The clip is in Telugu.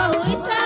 Paulista.